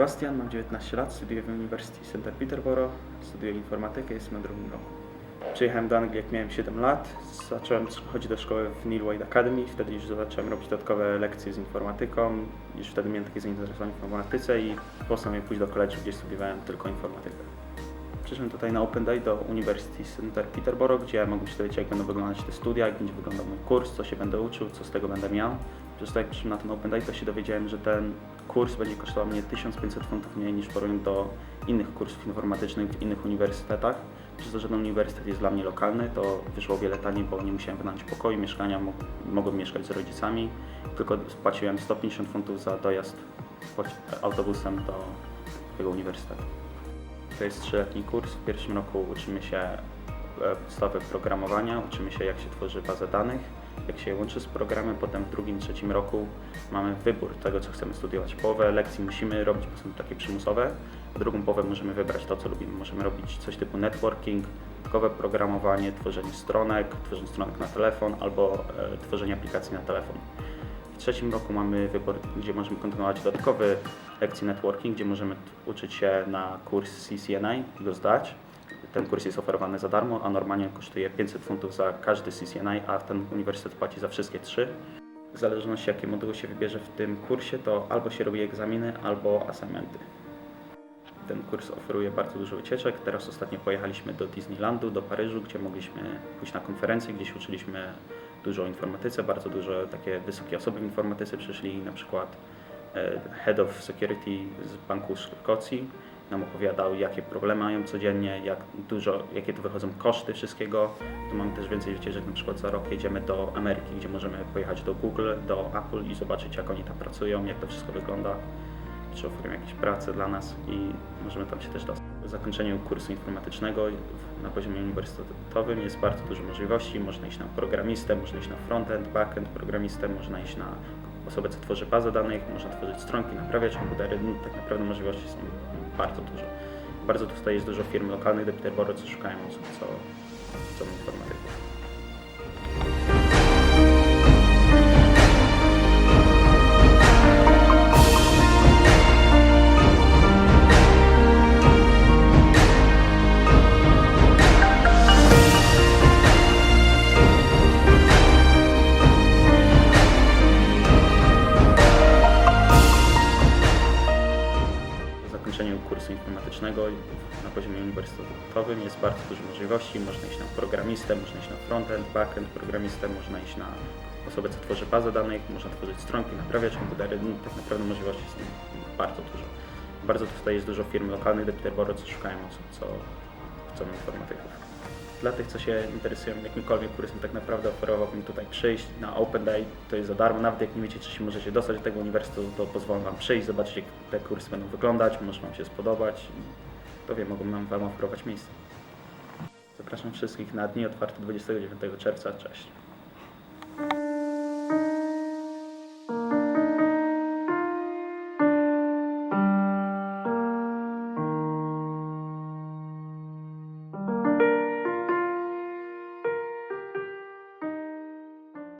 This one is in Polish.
Sebastian, mam 19 lat, studiuję w University Center Peterborough, studiuję informatykę, jestem na drugim roku. Przyjechałem do Anglii jak miałem 7 lat, zacząłem chodzić do szkoły w Neil Wade Academy, wtedy już zacząłem robić dodatkowe lekcje z informatyką, już wtedy miałem takie zainteresowanie informatyce i postanowiłem pójść do college'u, gdzie studiowałem tylko informatykę. Przyszedłem tutaj na Open Day do University Center Peterborough, gdzie mogłem się dowiedzieć, jak będą wyglądać te studia, jak będzie wyglądał mój kurs, co się będę uczył, co z tego będę miał. Przez to, jak przyszedłem na ten Open Day, to się dowiedziałem, że ten kurs będzie kosztował mnie 1500 funtów mniej niż w porównaniu do innych kursów informatycznych w innych uniwersytetach. Przez to, że ten uniwersytet jest dla mnie lokalny, to wyszło wiele taniej, bo nie musiałem wynająć pokoju, mieszkania, mo- mogłem mieszkać z rodzicami, tylko płaciłem 150 funtów za dojazd autobusem do tego uniwersytetu. To jest trzyletni kurs. W pierwszym roku uczymy się e, podstawy programowania, uczymy się jak się tworzy bazę danych, jak się łączy z programem. Potem w drugim, trzecim roku mamy wybór tego, co chcemy studiować. Połowę lekcji musimy robić, bo są takie przymusowe, a drugą połowę możemy wybrać to, co lubimy. Możemy robić coś typu networking, dodatkowe programowanie, tworzenie stronek, tworzenie stronek na telefon albo e, tworzenie aplikacji na telefon. W trzecim roku mamy wybór, gdzie możemy kontynuować dodatkowe lekcje networking, gdzie możemy uczyć się na kurs CCNA i go zdać. Ten kurs jest oferowany za darmo, a normalnie kosztuje 500 funtów za każdy CCNA, a ten uniwersytet płaci za wszystkie trzy. W zależności jakie moduły się wybierze w tym kursie, to albo się robi egzaminy, albo assignmenty. Ten kurs oferuje bardzo dużo wycieczek. Teraz ostatnio pojechaliśmy do Disneylandu, do Paryżu, gdzie mogliśmy pójść na konferencję, gdzie się uczyliśmy dużo o informatyce. Bardzo dużo takie wysokie osoby w informatyce przyszli, na przykład e, Head of Security z Banku Szkocji nam opowiadał, jakie problemy mają codziennie, jak dużo, jakie tu wychodzą koszty wszystkiego. Tu mamy też więcej wycieczek, na przykład za rok jedziemy do Ameryki, gdzie możemy pojechać do Google, do Apple i zobaczyć, jak oni tam pracują, jak to wszystko wygląda czy oferują jakieś prace dla nas i możemy tam się też dostać. Po zakończeniu kursu informatycznego na poziomie uniwersytetowym jest bardzo dużo możliwości. Można iść na programistę, można iść na frontend, backend programistę, można iść na osobę, co tworzy bazę danych, można tworzyć stronki, naprawiać komputery. No, Tak naprawdę możliwości są bardzo dużo. Bardzo tutaj jest dużo firm lokalnych do Peterborough, co szukają osób, co, co informatyków. Kursu informatycznego na poziomie uniwersytetowym jest bardzo dużo możliwości. Można iść na programistę, można iść na frontend, backend programistę, można iść na osobę, co tworzy bazę danych, można tworzyć stronki, naprawiać komputery. No, tak naprawdę możliwości są bardzo dużo. Bardzo tutaj jest dużo firm lokalnych do co szukają osób, co chcą informatyków. Dla tych, co się interesują jakimkolwiek kursem, tak naprawdę oferowałbym tutaj przyjść na Open Day, to jest za darmo, nawet jak nie wiecie, czy się możecie dostać do tego uniwersytetu, to pozwolę Wam przyjść, zobaczyć jak te kursy będą wyglądać, może Wam się spodobać wiem, mogą nam Wam oferować miejsce. Zapraszam wszystkich na dni otwarte 29 czerwca, cześć.